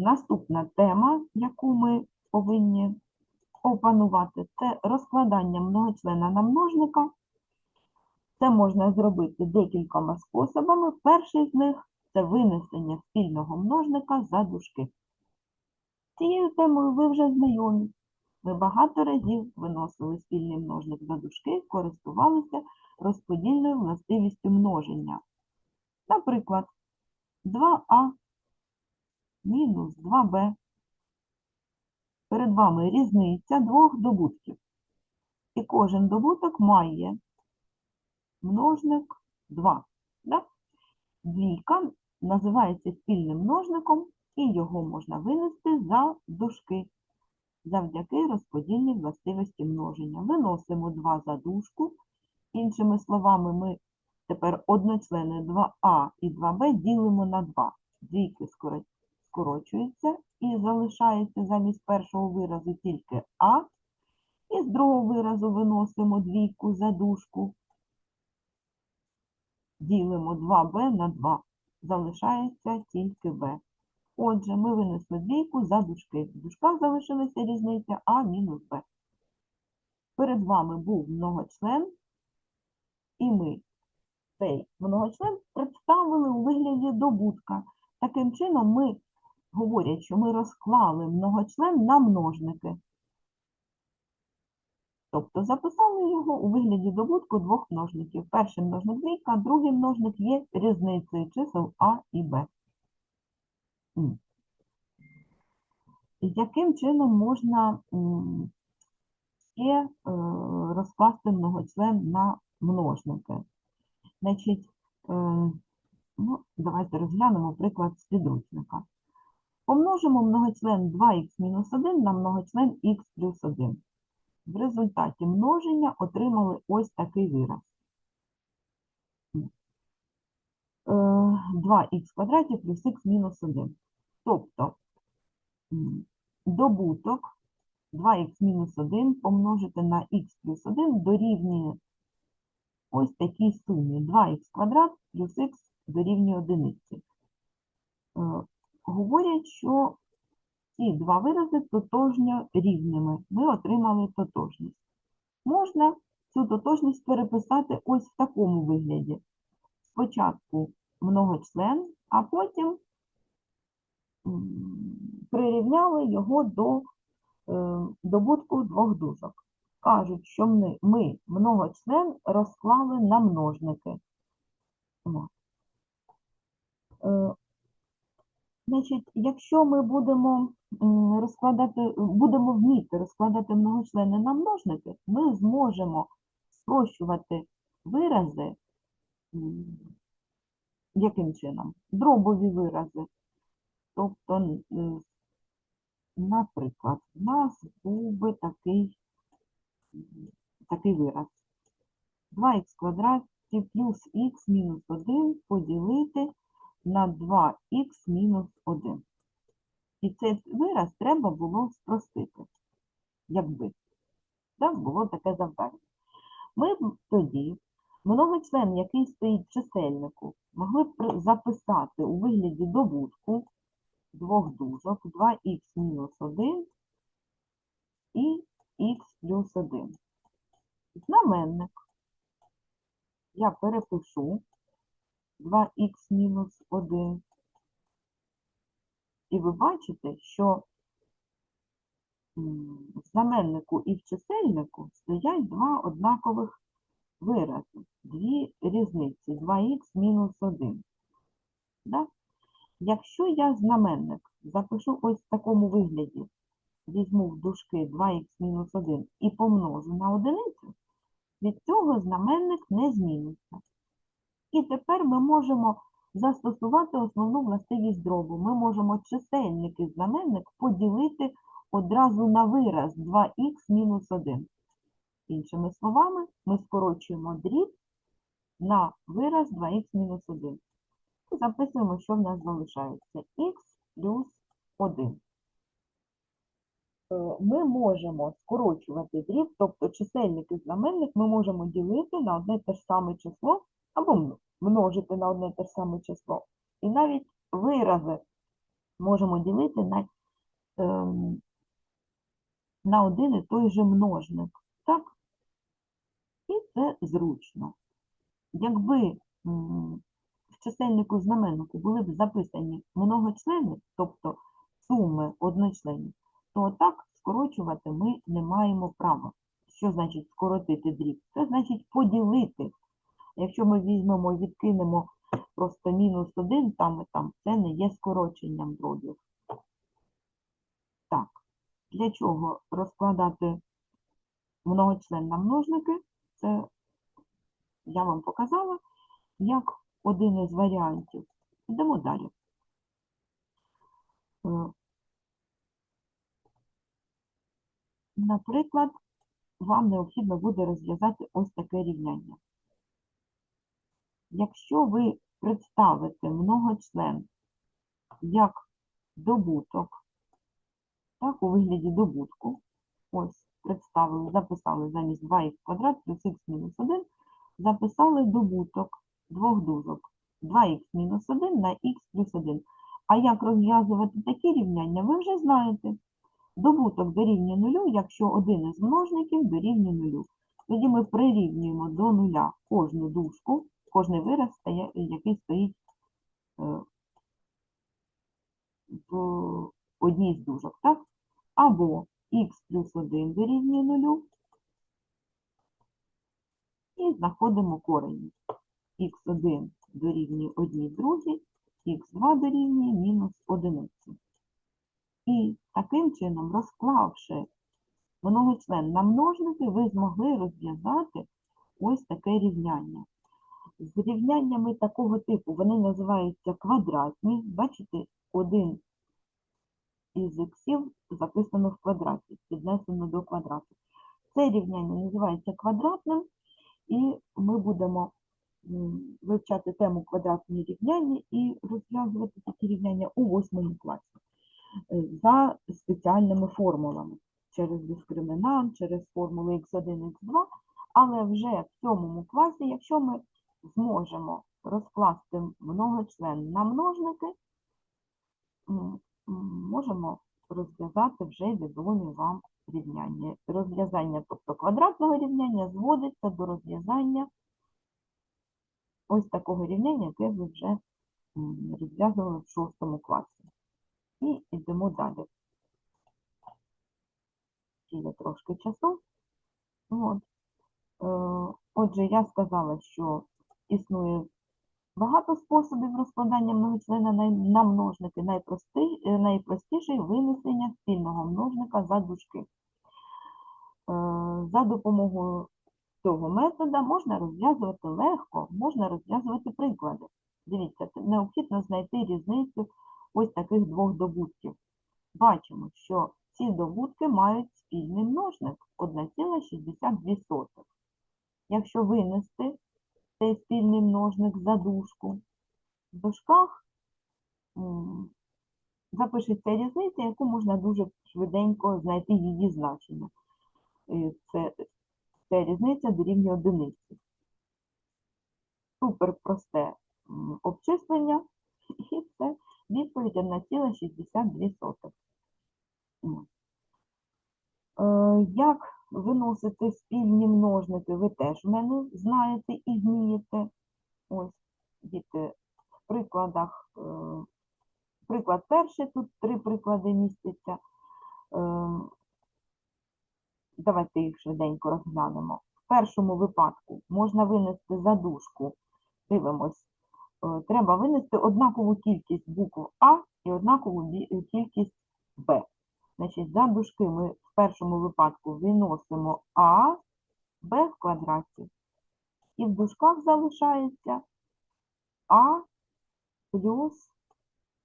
Наступна тема, яку ми повинні опанувати, це розкладання многочлена на множника. Це можна зробити декількома способами. Перший з них це винесення спільного множника за дужки. Цією темою ви вже знайомі. Ми багато разів виносили спільний множник за дужки, користувалися розподільною властивістю множення. Наприклад, 2а мінус 2b. Перед вами різниця двох добутків. І кожен добуток має множник 2. Да? Двійка називається спільним множником, і його можна винести за дужки завдяки розподільній властивості множення. Виносимо 2 за дужку. Іншими словами, ми тепер одночлени 2а і 2b ділимо на 2. Двійки скоро- скорочуються і залишається замість першого виразу тільки а. І з другого виразу виносимо двійку за дужку. Ділимо 2b на 2. Залишається тільки b. Отже, ми винесли двійку за дужки. В дужках залишилася різниця а мінус b. Перед вами був многочлен, і ми цей многочлен представили у вигляді добутка. Таким чином, ми говорять, що ми розклали многочлен на множники. Тобто записали його у вигляді добутку двох множників. Перший множник двійка, другий множник є різницею чисел А і Б. Яким чином можна ще е, розкласти многочлен на множники? Значить, е, ну, давайте розглянемо приклад з підручника. Помножимо многочлен 2х-1 на многочлен х плюс 1. В результаті множення отримали ось такий вираз. Е, 2х квадраті плюс х мінус 1. Тобто добуток 2х мінус 1 помножити на х плюс 1 дорівнює ось такій сумі 2х квадрат плюс х дорівнює 1. Говорять, що ці два вирази тотожньо рівними. Ми отримали тотожність. Можна цю тотожність переписати ось в такому вигляді. Спочатку многочлен, а потім прирівняли його до е, добутку двох дужок. Кажуть, що ми, ми многочлен розклали на множники. Е, Значить, якщо ми будемо розкладати, будемо вміти розкладати многочлени на множники, ми зможемо спрощувати вирази яким чином? Дробові вирази. Тобто, м, наприклад, у нас був би такий, такий вираз. 2х квадраті плюс х мінус 1 поділити на 2х мінус 1. І цей вираз треба було спростити. Якби. Так, було таке завдання. Ми б тоді многочлен, який стоїть в чисельнику, могли б записати у вигляді добутку двох дужок 2х мінус 1 і х плюс 1. Знаменник я перепишу 2х мінус 1. І ви бачите, що в знаменнику і в чисельнику стоять два однакових вирази, дві різниці, 2х мінус 1. Да? Якщо я знаменник запишу ось в такому вигляді, візьму в дужки 2х мінус 1 і помножу на одиницю, від цього знаменник не зміниться. І тепер ми можемо застосувати основну властивість дробу. Ми можемо чисельник і знаменник поділити одразу на вираз 2х мінус 1. Іншими словами, ми скорочуємо дріб на вираз 2х мінус 1. І записуємо, що в нас залишається х плюс 1. Е, Ми можемо скорочувати дріб, тобто чисельник і знаменник ми можемо ділити на одне те ж саме число або множити на одне те ж саме число. І навіть вирази можемо ділити на, ем, на один і той же множник. Так? І це зручно. Якби в чисельнику знаменнику були б записані многочлени, тобто суми одночленів, то так скорочувати ми не маємо права. Що значить скоротити дріб? Це значить поділити. Якщо ми візьмемо і відкинемо просто мінус один там і там, це не є скороченням дробів. Так, для чого розкладати многочлен на множники? Це я вам показала, як один із варіантів. Йдемо далі. Е, Наприклад, вам необхідно буде розв'язати ось таке рівняння. Якщо ви представите многочлен як добуток, так, у вигляді добутку, ось представили, записали замість 2х квадрат плюс х мінус 1, записали добуток двох дужок 2х мінус 1 на х плюс 1. А як розв'язувати такі рівняння, ви вже знаєте. Добуток дорівнює нулю, якщо один із множників дорівнює нулю. Тоді ми прирівнюємо до нуля кожну дужку, кожний вираз, який стоїть е, в одній з дужок, так? Або х плюс 1 дорівнює нулю. І знаходимо корені. х1 дорівнює 1 другій, х2 дорівнює мінус 1. І таким чином, розклавши многочлен на множники, ви змогли розв'язати ось таке рівняння. З рівняннями такого типу вони називаються квадратні. Бачите, один із іксів записано в квадраті, піднесено до квадрату. Це рівняння називається квадратним, і ми будемо вивчати тему квадратні рівняння і розв'язувати такі рівняння у восьмому класі е, за спеціальними формулами через дискримінант, через формули x1, x2, але вже в сьомому класі, якщо ми зможемо розкласти многочлен на множники, можемо розв'язати вже відомі вам рівняння. Розв'язання, тобто квадратного рівняння, зводиться до розв'язання ось такого рівняння, яке ви вже розв'язували в шостому класі. І йдемо далі. Є трошки часу. От. Е, Отже, я сказала, що існує багато способів розкладання многочлена на, множники. Е, найпростіший винесення спільного множника за дужки. Е, За допомогою цього метода можна розв'язувати легко, можна розв'язувати приклади. Дивіться, необхідно знайти різницю ось таких двох добутків. Бачимо, що ці добутки мають спільний множник 1,62. Якщо винести цей спільний множник за дужку, в дужках запишеться різниця, яку можна дуже швиденько знайти її значення. Це, ця різниця дорівнює одиниці. Супер просте обчислення, і це відповідь 1,62. М. Е, Як виносити спільні множники, ви теж в мене знаєте і вмієте. Ось, діти, в прикладах, е, приклад перший, тут три приклади містяться. Е, Давайте їх швиденько розглянемо. В першому випадку можна винести за дужку. Дивимось. Е, Треба винести однакову кількість букв А і однакову кількість. Значить, за дужки ми в першому випадку виносимо А, Б в квадраті. І в дужках залишається А плюс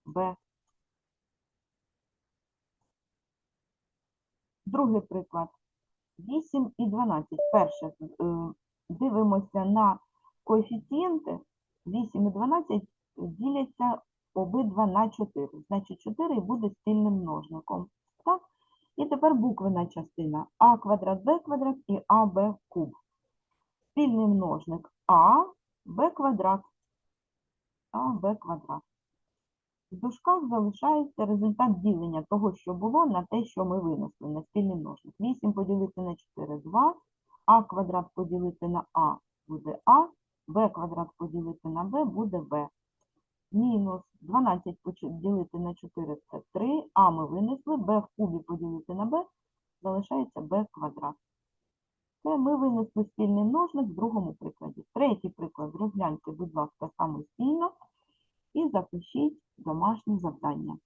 Б. Другий приклад. 8 і 12. Перше, е, дивимося на коефіцієнти. 8 і 12 діляться обидва на 4. Значить, 4 буде спільним множником. І тепер буквена частина а квадрат, б квадрат і аб куб. Спільний множник а, б квадрат, а, б квадрат. В дужках залишається результат ділення того, що було, на те, що ми винесли на спільний множник. 8 поділити на 4 – 2, а квадрат поділити на а буде а, b квадрат поділити на b буде b. Мінус 12 поділити на 4 – це 3, а ми винесли, b в кубі поділити на b, залишається b квадрат. Це ми винесли спільний множник в другому прикладі. Третій приклад розгляньте, будь ласка, самостійно і запишіть домашнє завдання.